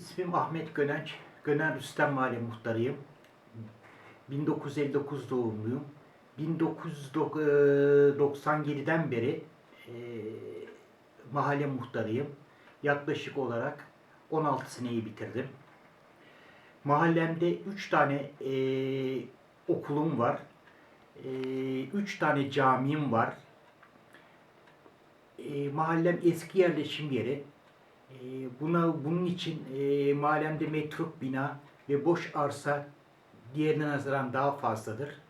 İsmim Ahmet Gönenç. Gönen Rüstem Mahalle Muhtarıyım. 1959 doğumluyum. 1997'den beri e, mahalle muhtarıyım. Yaklaşık olarak 16 seneyi bitirdim. Mahallemde 3 tane e, okulum var. 3 tane camim var. E, mahallem eski yerleşim yeri. E, buna bunun için e, mahallemde metruk bina ve boş arsa diğerine nazaran daha fazladır.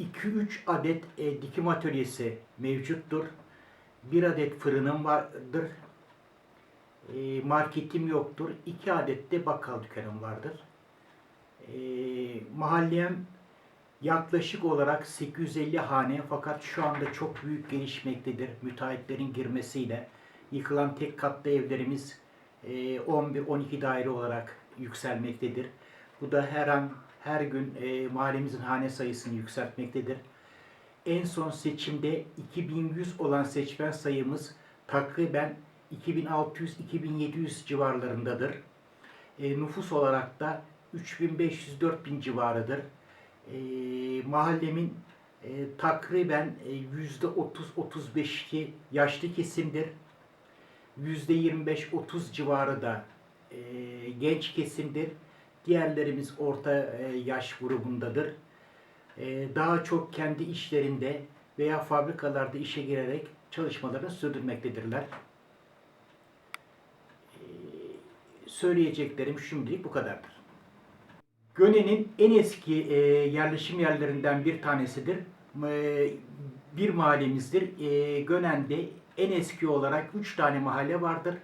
2-3 adet e, dikim atölyesi mevcuttur. Bir adet fırınım vardır. E, marketim yoktur. 2 adet de bakkal dükkanım vardır. E, mahallem yaklaşık olarak 850 hane fakat şu anda çok büyük gelişmektedir. Müteahhitlerin girmesiyle yıkılan tek katlı evlerimiz e, 11-12 daire olarak yükselmektedir. Bu da her an her gün e, mahallemizin hane sayısını yükseltmektedir. En son seçimde 2100 olan seçmen sayımız takriben 2600-2700 civarlarındadır. E, nüfus olarak da 3500-4000 civarıdır. E, mahallemin e, takriben e, %30-35'i yaşlı kesimdir. %25-30 civarı da e, genç kesimdir. Diğerlerimiz orta e, yaş grubundadır. E, daha çok kendi işlerinde veya fabrikalarda işe girerek çalışmalarını sürdürmektedirler. E, söyleyeceklerim şimdilik bu kadardır. Göne'nin en eski e, yerleşim yerlerinden bir tanesidir. E, bir mahallemizdir. E, Gönen'de en eski olarak üç tane mahalle vardır.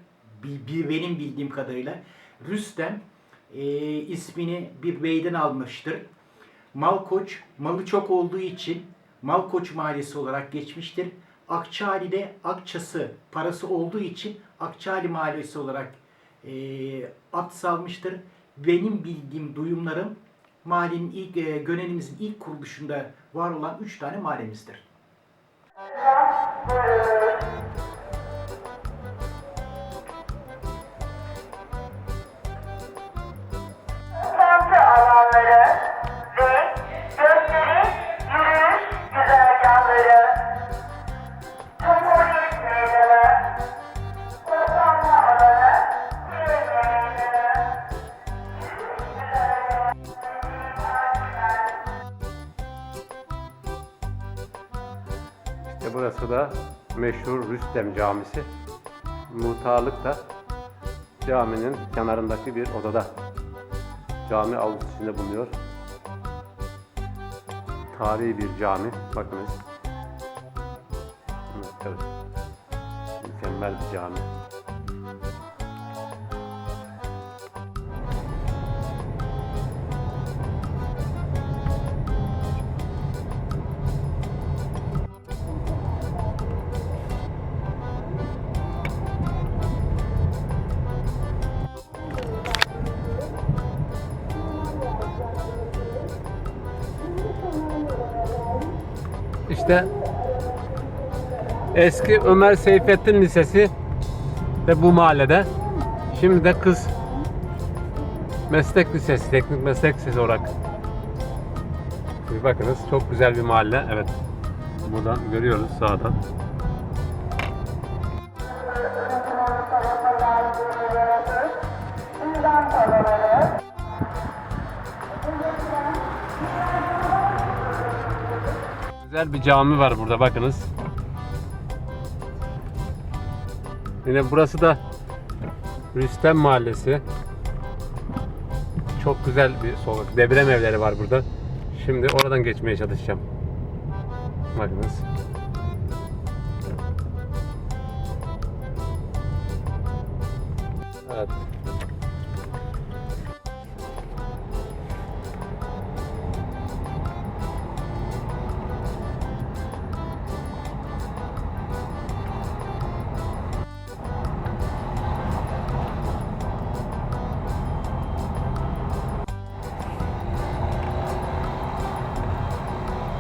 Benim bildiğim kadarıyla. Rüstem e, ismini bir beyden almıştır. Malkoç, malı çok olduğu için Malkoç Mahallesi olarak geçmiştir. Akçali'de Akçası parası olduğu için Akçali Mahallesi olarak e, ad salmıştır. Benim bildiğim duyumlarım mahallenin ilk, e, Gönenimizin ilk kuruluşunda var olan üç tane mahallemizdir. İşte burası da meşhur Rüstem Camisi. Muhtarlık da caminin kenarındaki bir odada. Cami avlusu içinde bulunuyor. Tarihi bir cami. Bakınız. Evet. Mükemmel bir cami. İşte eski Ömer Seyfettin Lisesi de bu mahallede. Şimdi de kız meslek lisesi, teknik meslek lisesi olarak. Bir bakınız çok güzel bir mahalle. Evet. Buradan görüyoruz sağdan. Güzel bir cami var burada bakınız. Yine burası da Rüstem Mahallesi. Çok güzel bir sokak. Deprem evleri var burada. Şimdi oradan geçmeye çalışacağım. Bakınız. Evet.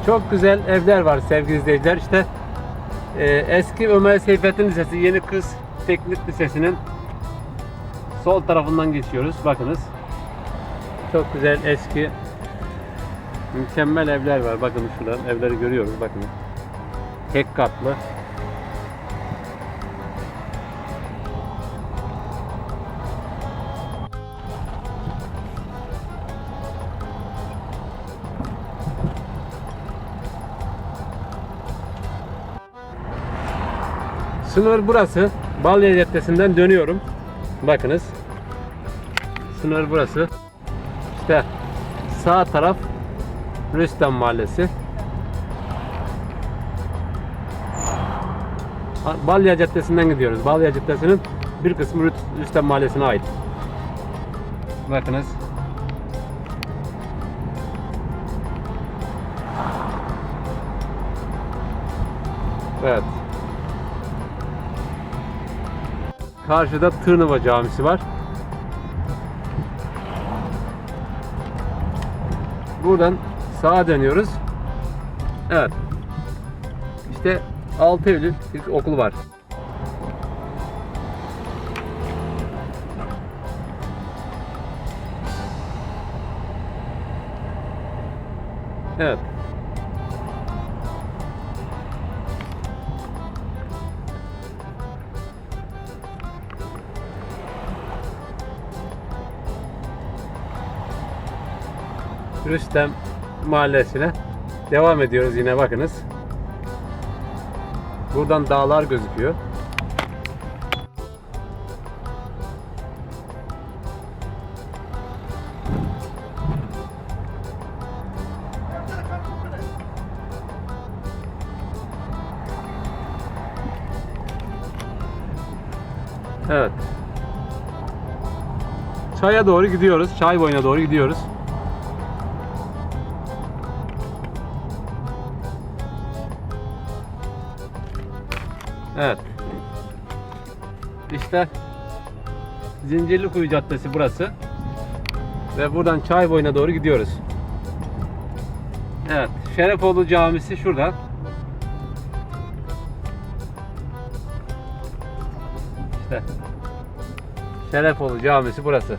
Çok güzel evler var sevgili izleyiciler. İşte e, eski Ömer Seyfettin Lisesi, Yeni Kız Teknik Lisesi'nin sol tarafından geçiyoruz. Bakınız. Çok güzel eski mükemmel evler var. Bakın şuradan evleri görüyoruz. Bakın. Tek katlı. Sınır burası. Balya Caddesi'nden dönüyorum. Bakınız. Sınır burası. İşte sağ taraf Rüstem Mahallesi. Ha- Balya Caddesi'nden gidiyoruz. Balya Caddesi'nin bir kısmı Rüstem Mahallesi'ne ait. Bakınız. Evet. Karşıda Tırnıva Camisi var. Buradan sağa dönüyoruz. Evet. İşte 6 Eylül ilk okulu var. Evet. Rüstem Mahallesi'ne devam ediyoruz yine bakınız. Buradan dağlar gözüküyor. Evet. Çaya doğru gidiyoruz. Çay boyuna doğru gidiyoruz. Evet. İşte Zincirlikuyu Caddesi burası. Ve buradan çay boyuna doğru gidiyoruz. Evet. Şerefoğlu Camisi şurada. İşte Şerefoğlu Camisi burası.